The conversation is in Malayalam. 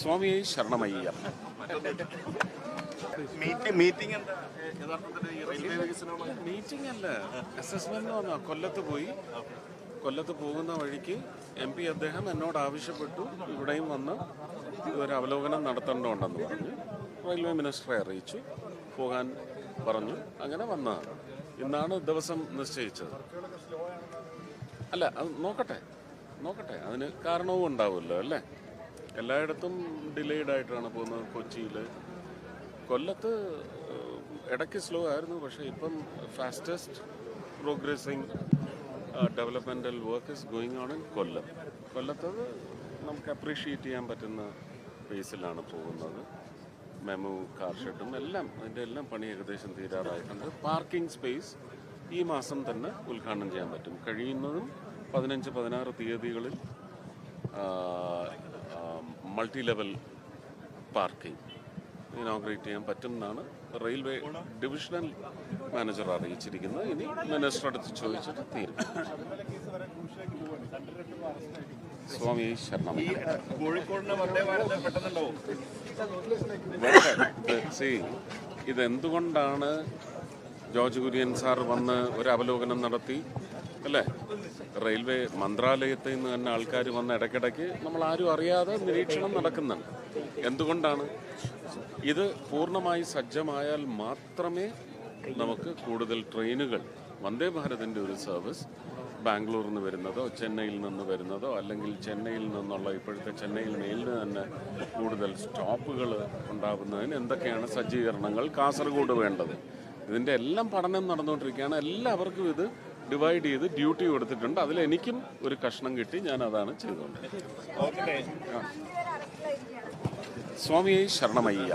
സ്വാമിയെ ശരണമയ്യ. മീറ്റിംഗ് എന്താ? മീറ്റിംഗ് അല്ല. അസസ്മെന്റ് കൊല്ലത്ത് പോയി. കൊല്ലത്ത് പോകുന്ന വഴിക്ക് എം പി അദ്ദേഹം എന്നോട് ആവശ്യപ്പെട്ടു. ഇവിടെയും വന്ന് ഒരു അവലോകനം നടത്തേണ്ടതുണ്ടെന്ന് പറഞ്ഞു. റെയിൽവേ മിനിസ്റ്ററെ അറിയിച്ചു. പോകാൻ പറഞ്ഞു. അങ്ങനെ വന്നതാണ്. ഇന്നാണ് ദിവസം നിശ്ചയിച്ചത്. അല്ല അത് നോക്കട്ടെ. നോക്കട്ടെ അതിന് കാരണവും ഉണ്ടാവുമല്ലോ അല്ലേ? എല്ലായിടത്തും ഡിലേഡ് ആയിട്ടാണ് പോകുന്നത് കൊച്ചിയിൽ കൊല്ലത്ത് ഇടയ്ക്ക് സ്ലോ ആയിരുന്നു പക്ഷേ ഇപ്പം fastest progressing developmental work is going on in Kollam. കൊല്ലത്തത് നമുക്ക് അപ്രീഷിയേറ്റ് ചെയ്യാൻ പറ്റുന്ന പേസിലാണ് പോകുന്നത്. മെമു കാർ ഷെഡും എല്ലാം അതിന്റെ എല്ലാം പണി ഏകദേശം തീരാറായിട്ടുണ്ട്. പാർക്കിംഗ് സ്പേസ് ഈ മാസം തന്നെ ഉദ്ഘാടനം ചെയ്യാൻ പറ്റും. കഴിയുന്നതും പതിനഞ്ച് പതിനാറ് തീയതികളിൽ മൾട്ടി ലെവൽ പാർക്കിംഗ് ഇനോഗ്രേറ്റ് ചെയ്യാൻ പറ്റും എന്നാണ് റെയിൽവേ ഡിവിഷണൽ മാനേജർ അറിയിച്ചിരിക്കുന്നത്. ഇനി മിനിസ്റ്റർ അടുത്ത് ചോദിച്ചിട്ട് തീരും. സ്വാമി ശരണം സി ഇതെന്തുകൊണ്ടാണ് ജോർജ് കുര്യൻ സാർ വന്ന് ഒരു അവലോകനം നടത്തി? അല്ലേ? റെയിൽവേ മന്ത്രാലയത്തിൽ നിന്ന് തന്നെ ആൾക്കാർ വന്ന് ഇടയ്ക്കിടയ്ക്ക് നമ്മൾ ആരും അറിയാതെ നിരീക്ഷണം നടക്കുന്നുണ്ട്. എന്തുകൊണ്ടാണ്? ഇത് പൂർണമായി സജ്ജമായാൽ മാത്രമേ നമുക്ക് കൂടുതൽ ട്രെയിനുകൾ വന്ദേ ഭാരതിന്റെ ഒരു സർവീസ് ബാംഗ്ലൂരിൽ നിന്ന് വരുന്നതോ ചെന്നൈയിൽ നിന്ന് വരുന്നതോ അല്ലെങ്കിൽ ചെന്നൈയിൽ നിന്നുള്ള ഇപ്പോഴത്തെ ചെന്നൈയിൽ മേലിന് തന്നെ കൂടുതൽ സ്റ്റോപ്പുകൾ ഉണ്ടാകുന്നതിന് എന്തൊക്കെയാണ് സജ്ജീകരണങ്ങൾ? കാസർഗോഡ് വേണ്ടത്. ഇതിന്റെ എല്ലാം പഠനം നടന്നുകൊണ്ടിരിക്കുകയാണ്. എല്ലാവർക്കും ഇത് ഡിവൈഡ് ചെയ്ത് ഡ്യൂട്ടി കൊടുത്തിട്ടുണ്ട്. അതിൽ എനിക്കും ഒരു കഷ്ണം കിട്ടി. ഞാൻ അതാണ് ഓക്കെ. സ്വാമിയെ ശരണമയ്യ.